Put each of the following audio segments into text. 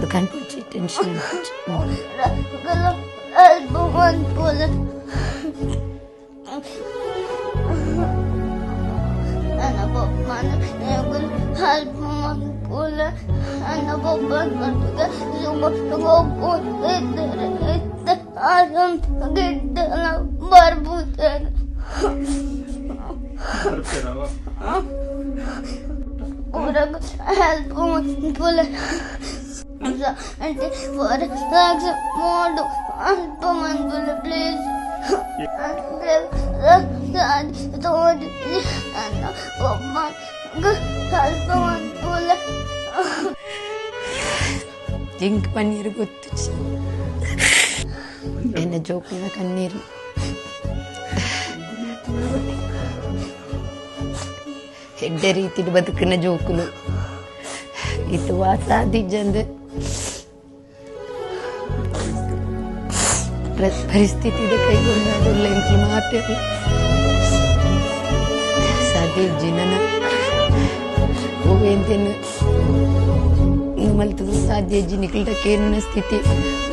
Began politie tension. Ana baban evin halbuman pula ana baban katıda yumaklığa bul edir etti een giddana barbuten. Barbuten ama. Uruk help pull and for sex more. help manpul please and and thought and Oman help manpul Think paneer ಗೊತ್ತು ಎನ್ನ ಜೋಕುನ ಕಣ್ಣೀರು ಹೆಡ್ಡ ರೀತಿಲಿ ಬದುಕಿನ ಜೋಕುಲು. ಇದು ವಾಸಾದಿಜ್ಜಂದು ಪರಿಸ್ಥಿತಿದ ಕೈಗೊಂಡಾದಲ್ಲ ಇಂಕಿ ಮಾತಿರಲಿ ಸಾಧ್ಯ ಜಿನನ. ಹೋವೆಂತೆನು. ಮಲ್ತದು ಸಾಧ್ಯ ಜಿನಿಕಲ್ದ ಕೇನ ಸ್ಥಿತಿ.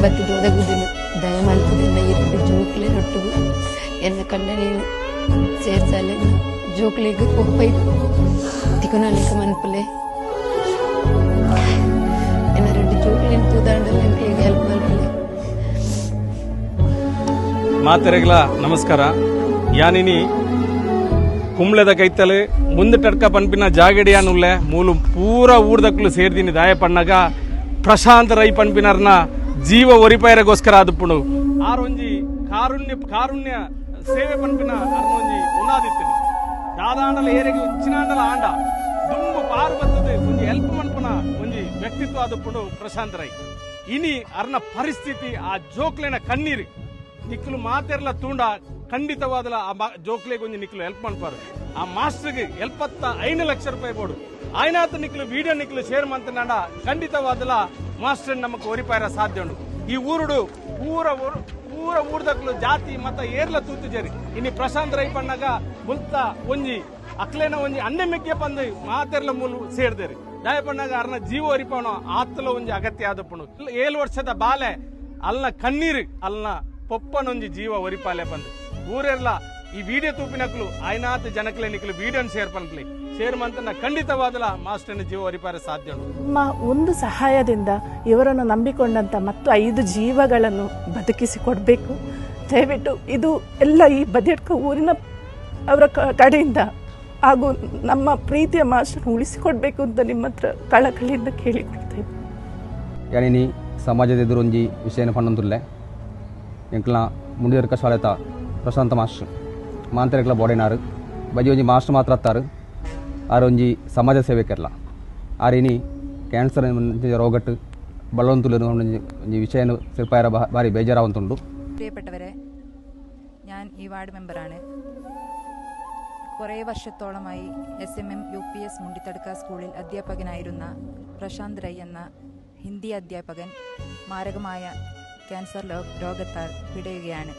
ಬತ್ತದು ಒದಗುದನು. ದಯ ಮಲ್ತದನ್ನ ಜೋಕ್ಲೆ ರೊಟ್ಟುಗು ಎನ್ನ ಕಂಡ ನೀನು ಜೋಕ್ಳಿಗೆ ಹೋಗ್ಬೈದು ದಿಕ್ಕು ನನಗೆ ಮನ್ಪಲೆ ಏನಾರೆಡ್ಡಿ ಜೋಕ್ಲಿನ ತೂದಾಂಡ ನನಗೆ ಹೆಲ್ಪ್ ಮನ್ಪಲೆ ಮಾತೆರೆಗ್ಲ ನಮಸ್ಕಾರ. ಯಾನಿನಿ, ಕುಂಬ್ಳೆದ ಕೈತಲೆ, ಮುಂದೆ ಟಡ್ಕ ಪನ್ಪಿನ ಜಾಗಡಿಯಾನುಲ್ಲೆ ಮೂಲು ಪೂರ ಊರ್ದಕ್ಕಲು ಸೇರ್ದಿನಿ ದಾಯ ಪಣ್ಣಗ, ಪ್ರಶಾಂತ ರೈ ಪನ್ಪಿನರ್ನ ಜೀವ ಒರಿಪೈರಗೋಸ್ಕರ ಆದಪ್ಪುಣು. ಆರೊಂಜಿ ಕಾರುಣ್ಯ ಕಾರುಣ್ಯ ಸೇವೆ ಪನ್ಪಿನ ಅರ್ನೊಂಜಿ ಉಣಾದಿತ್ತೀನಿ. ದಾದಾಂಡಲ ಏರೆಗೆ ಉಚ್ಚಿನಾಂಡಲ ಆಂಡ. ದುಂಬು ಪಾರು ಬರ್ತದೆ ಒಂಜಿ ಹೆಲ್ಪ್ ಮನ್ಪನ ಒಂಜಿ ವ್ಯಕ್ತಿತ್ವ ಆದುಪ್ಪುಡು ಪ್ರಶಾಂತ್ ರೈ ಇನಿ ಅರ್ನ ಪರಿಸ್ಥಿತಿ ಆ ಜೋಕ್ಲೆನ ಕಣ್ಣೀರು. ನಿಕ್ಲು ಮಾತೆರ್ಲ ತೂಂಡ ಖಂಡಿತವಾದಲ ಆ ಜೋಕ್ಲೆಗೆ ಒಂಜಿ ನಿಕ್ಲು ಹೆಲ್ಪ್ ಮನ್ಪಾರು ಆ ಮಾಸ್ಟರ್ಗೆ ಎಲ್ಪತ್ತ ಐದು ಲಕ್ಷ ರೂಪಾಯಿ ಬೋಡು. ಆಯ್ನಾತ ನಿಕ್ಲು ವಿಡಿಯೋ ನಿಕ್ಲು ಶೇರ್ ಮಂತನಾಂಡ ಖಂಡಿತವಾದಲ ಮಾಸ್ಟರ್ ನಮಕ್ ಒರಿಪಾಯರ ಸಾಧ್ಯ ಉಂಡು ಈ ಊರುಡು ಪೂರ ಊರು ಪೂರ ಊರ್ದಕ್ಲು ಜಾತಿ, ಮತ, ಏರ್ಲ ತೂತು ಜರಿ ಇನಿ ಪ್ರಶಾಂತ್ ರೈ ಪಣ್ಣಗ ಮುಲ್ತ ಒಂಜಿ, ಅಕ್ಲೇನ ಒಂಜಿ ಅನ್ನೆ ಮೆಕ್ಕೆ ಪಂದು ಮಾತೆರ್ಲ ಮೂಲು ಸೇರ್ದೇರಿ. ದಯ ಪಣ್ಣಗ ಅರ್ನ ಜೀವ ಅರಿಪಣ ಆತ್ಲ ಒಂಜಿ ಅಗತ್ಯ ಆದಪ್ಪುಣು ಏಳು ವರ್ಷದ ಬಾಲೆ ಅಲ್ನ ಕಣ್ಣೀರು, ಅಲ್ನ ಪೊಪ್ಪನೊಂಜಿ ಜೀವ ಒರಿಪಾಲೆ ಬಂದು ಊರೆಲ್ಲ ಈ ವಿಡಿಯೋ ತೂಪಿನಕ್ಲು ಆಯ್ನಾತ ಜನಕ್ಲೆ ನಿಕ್ಲು ವಿಡಿಯೋನ್ ಶೇರ್ ಪನ್ಕ್ಲಿ ಶೇರ್ ಮಂತನ ಖಂಡಿತವಾದಲ ಮಾಸ್ಟರ್ನ ಜೀವ ಅರಿಪಾರ ಸಾಧ್ಯ ನಮ್ಮ ಒಂದು ಸಹಾಯದಿಂದ ಇವರನ್ನು ನಂಬಿಕೊಂಡಂತ ಮತ್ತು ಐದು ಜೀವಗಳನ್ನು ಬದುಕಿಸಿ ಕೊಡಬೇಕು ದಯವಿಟ್ಟು ಇದು ಎಲ್ಲ ಈ ಬದಿಯಡ್ಕ ಊರಿನ ಅವರ ಕ- ಕಡೆಯಿಂದ ಹಾಗೂ ನಮ್ಮ ಪ್ರೀತಿಯ ಮಾಸ್ಟರ್ ಉಳಿಸಿಕೊಡ್ಬೇಕು ಅಂತ ನಿಮ್ಮ ಹತ್ರ ಕಳಕಳಿಯಿಂದ ಕೇಳಿಕೊಳ್ತೇವೆ ಯಾನಿನಿ ಸಮಾಜದ ಎದುರೊಂಜಿ ವಿಷಯನ ಪಣ್ಣೊಂದುಲ್ಲೆ ಎಂಕ್ಲ ಮುಂಡಿಯರ್ಕ ಶಾಲೆತ ಪ್ರಶಾಂತ ಮಾಸ್ಟರ್. ಮಾಂತರೆಕ್ಲ ಬೋಡೆನಾರು ಬಜಿ ಒಂಜಿ ಮಾಸ್ಟರ್ ಮಾತ್ರ ಅತ್ತಾರು ಆರು ಒಂಜಿ ಸಮಾಜ ಸೇವೆಕೆರ್ಲ ಆರಿನಿ ಕ್ಯಾನ್ಸರ್ ರೋಗಟ್ಟು ಬಳ್ಳೊಂತುಲು ಒಂಜಿ ಒಂಜಿ ವಿಷಯನ ಸಿರ್ಪಾಯರ ಬಾ- ಬಾರಿ ಬೇಜಾರಾವಂತುಂಡು പ്രിയപ്പെട്ടവരെ ഞാൻ ഈ വാർഡ് മെമ്പറാണ് കുറേ വർഷത്തോളമായി S M M U P S Mundithadukka സ്കൂളിൽ അധ്യാപകനായിരുന്ന പ്രശാന്ത് റൈ എന്ന ഹിന്ദി അധ്യാപകൻ മാരകമായ ക്യാൻസർ ലോ- രോഗത്താൽ പിടയുകയാണ്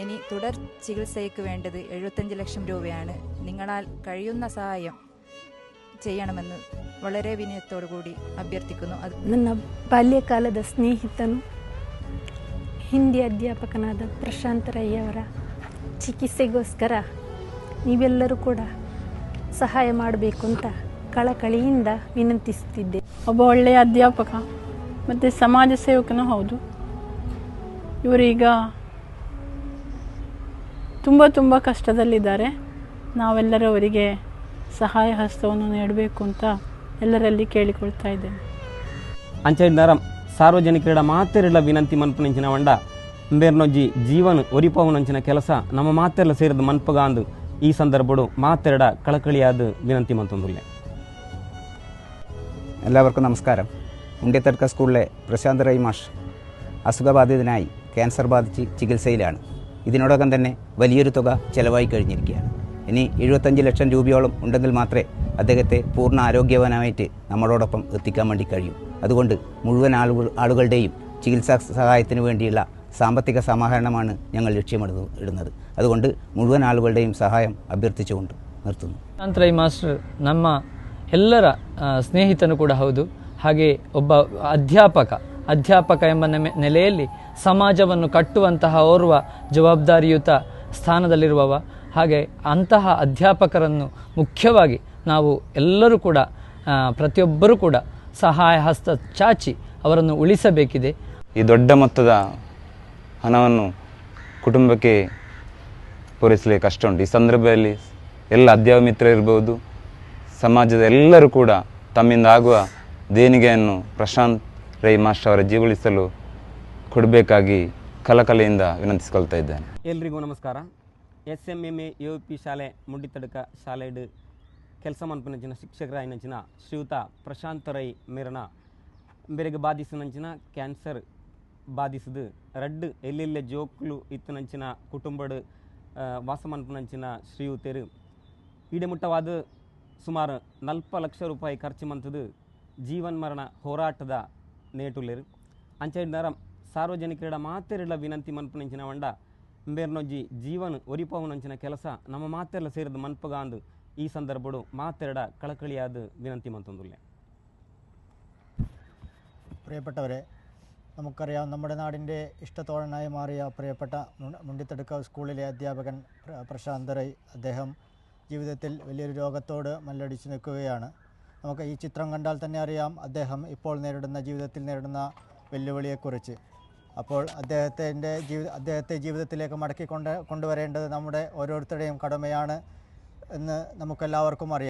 ഇനി തുടർ ചികിത്സയ്ക്ക് വേണ്ടത് എഴുപത്തഞ്ച് ലക്ഷം രൂപയാണ് നിങ്ങളാൽ കഴിയുന്ന സഹായം ചെയ്യണമെന്ന് വളരെ വിനയത്തോടു കൂടി അഭ്യർത്ഥിക്കുന്നു അത് ನನ್ನ ಬಾಲ್ಯಕಾಲದ ಸ್ನೇಹಿತನು ಹಿಂದಿ ಅಧ್ಯಾಪಕನಾದ ಪ್ರಶಾಂತ್ ರೈ ಅವರ ಚಿಕಿತ್ಸೆಗೋಸ್ಕರ ನೀವೆಲ್ಲರೂ ಕೂಡ ಸಹಾಯ ಮಾಡಬೇಕು ಅಂತ ಕಳಕಳಿಯಿಂದ ವಿನಂತಿಸುತ್ತಿದ್ದೆ ಒಬ್ಬ ಒಳ್ಳೆಯ ಅಧ್ಯಾಪಕ ಮತ್ತು ಸಮಾಜ ಸೇವಕನೂ ಹೌದು ಇವರೀಗ ತುಂಬ ತುಂಬ ಕಷ್ಟದಲ್ಲಿದ್ದಾರೆ ನಾವೆಲ್ಲರೂ ಅವರಿಗೆ ಸಹಾಯ ಹಸ್ತವನ್ನು ನೀಡಬೇಕು ಅಂತ ಎಲ್ಲರಲ್ಲಿ ಕೇಳಿಕೊಳ್ತಾ ಇದ್ದೇನೆ ಅಂಚೆಂದಾರ ಸಾರ್ವಜನಿಕರ ಮಾತೆರಲ ವಿನಂತಿ ಮನ್ಪುನಂಚಿನ ವಂಡ ಬೇರ್ನೊಜ್ಜಿ ಜೀವನ ಒರಿಪವನಂಚಿನ ಕೆಲಸ ನಮ್ಮ ಮಾತೆರ್ಲ ಸೇರಿದ ಮನ್ಪಗಾಂದು ಈ ಸಂದರ್ಭಡು ಮಾತೆರಡ ಕಳಕಳಿಯಾದ വിനന്തി മന്തുന്നില്ല എല്ലാവർക്കും നമസ്കാരം ഉണ്ടിത്തടുക്ക സ്കൂളിലെ പ്രശാന്ത് റൈ മാഷ് അസുഖബാധിതനായി ക്യാൻസർ ബാധിച്ച് ചികിത്സയിലാണ് ഇതിനോടകം തന്നെ വലിയൊരു തുക ചെലവായി കഴിഞ്ഞിരിക്കുകയാണ് ഇനി എഴുപത്തഞ്ച് ലക്ഷം രൂപയോളം ഉണ്ടെങ്കിൽ മാത്രമേ അദ്ദേഹത്തെ പൂർണ്ണ ആരോഗ്യവാനായിട്ട് നമ്മളോടൊപ്പം എത്തിക്കാൻ വേണ്ടി കഴിയൂ അതുകൊണ്ട് മുഴുവൻ ആളുകൾ ആളുകളുടെയും ചികിത്സാ സഹായത്തിന് വേണ്ടിയുള്ള സാമ്പത്തിക സമാഹരണമാണ് ഞങ്ങൾ ലക്ഷ്യമിടുന്നു ഇടുന്നത് അതുകൊണ്ട് മുഴുവൻ ആളുകളുടെയും സഹായം അഭ്യർത്ഥിച്ചുകൊണ്ട് നിർത്തുന്നു ಶಾಂತರೈ ಮಾಸ್ಟರ್ ನಮ್ಮ ಎಲ್ಲರ ಆ, ಸ್ನೇಹಿತನು ಕೂಡ ಹೌದು ಹಾಗೆ ಒಬ್ಬ ಅಧ್ಯಾಪಕ ಅಧ್ಯಾಪಕ ಎಂಬ ನೆme- ನೆಲೆಯಲ್ಲಿ ಸಮಾಜವನ್ನು ಕಟ್ಟುವಂತಹ ಓರ್ವ ಜವಾಬ್ದಾರಿಯುತ ಸ್ಥಾನದಲ್ಲಿರುವವ. ಹಾಗೆ ಅಂತಹ ಅಧ್ಯಾಪಕರನ್ನು ಮುಖ್ಯವಾಗಿ ನಾವು ಎಲ್ಲರೂ ಕೂಡ ಪ್ರತಿಯೊಬ್ಬರೂ ಕೂಡ ಸಹಾಯ ಹಸ್ತ ಚಾಚಿ ಅವರನ್ನು ಉಳಿಸಬೇಕಿದೆ. ಈ ದೊಡ್ಡ ಮೊತ್ತದ ಹಣವನ್ನು ಕುಟುಂಬಕ್ಕೆ ಪೂರೈಸಲಿಕ್ಕೆ ಕಷ್ಟ ಉಂಟು. ಈ ಸಂದರ್ಭದಲ್ಲಿ ಎಲ್ಲ ಅಧ್ಯಾಪ ಮಿತ್ರ ಇರ್ಬೋದು ಸಮಾಜದ ಎಲ್ಲರೂ ಕೂಡ ತಮ್ಮಿಂದ ಆಗುವ ದೇಣಿಗೆಯನ್ನು ಪ್ರಶಾಂತ್ ರೈ ಮಾಸ್ಟರ್ ಅವರ ಜೀವಳಿಸಲು ಕೊಡಬೇಕಾಗಿ ಕಲಕಲೆಯಿಂದ ವಿನಂತಿಸಿಕೊಳ್ತಾ ಇದ್ದೇನೆ. ಎಲ್ರಿಗೂ ನಮಸ್ಕಾರ. S M M A U P ಶಾಲೆ ಮುಂಡಿತಡಕ ಶಾಲೆಡ್ ಕೆಲಸ ಮನ್ಪನಂಚಿನ ಶಿಕ್ಷಕರಾಯಿನಂಚಿನ ಶ್ರೀಯುತ ಪ್ರಶಾಂತ ರೈ ಮೇರನ ಬೇರೆಗೆ ಬಾಧಿಸಿನಂಚಿನ ಕ್ಯಾನ್ಸರ್ ಬಾಧಿಸಿದು ರಡ್ಡು ಎಲ್ಲೆಲ್ಲೆ ಜೋಕ್ಲು ಇತ್ತನಂಚಿನ ಕುಟುಂಬಡ್ ವಾಸ ಮನ್ಪುನಂಚಿನ ಶ್ರೀಯುತರು. ಈಡೆಮುಟ್ಟವಾದ ಸುಮಾರು ನಲ್ಪ ಲಕ್ಷ ರೂಪಾಯಿ ಖರ್ಚು ಮಂತದು ಜೀವನ್ ಮರಣ ಹೋರಾಟದ ನೇಟುಲೆರು. ಅಂಚ ಸಾರ್ವಜನಿಕರ ಮಾತೆರಳ ವಿನಂತಿ ಮನ್ಪನಂಚಿನ ವಂಡ ಬೇರ್ನೊಜ್ಜಿ ಜೀವನ ಒರಿಪವನಂಚಿನ ಕೆಲಸ ನಮ್ಮ ಮಾತೆಲ್ಲ ಸೇರಿದ ಮನ್ಪಗಾಂದು ಈ ಸಂದರ್ಭಡು ಮಾತೆರಡ ಕಳಕಳಿಯಾದ വിനന്തി മന്തുള്ളേ പ്രിയപ്പെട്ടവരെ നമുക്കറിയാം നമ്മുടെ നാടിൻ്റെ ഇഷ്ടത്തോഴനായി മാറിയ പ്രിയപ്പെട്ട മുണ്ട- മുണ്ടിത്തടുക്ക സ്കൂളിലെ അധ്യാപകൻ പ്ര- പ്രശാന്ത് റൈ അദ്ദേഹം ജീവിതത്തിൽ വലിയൊരു രോഗത്തോട് മല്ലടിച്ച് നിൽക്കുകയാണ് നമുക്ക് ഈ ചിത്രം കണ്ടാൽ തന്നെ അറിയാം അദ്ദേഹം ഇപ്പോൾ നേരിടുന്ന ജീവിതത്തിൽ നേരിടുന്ന വെല്ലുവിളിയെക്കുറിച്ച് അപ്പോൾ അദ്ദേഹത്തിന്റെ ജീവിത അദ്ദേഹത്തെ ജീവിതത്തിലേക്ക് മടക്കി കൊണ്ട് കൊണ്ടുവരേണ്ടത് നമ്മുടെ ഓരോരുത്തരുടെയും കടമയാണ് എന്ന് നമുക്കെല്ലാവർക്കും അറിയാം.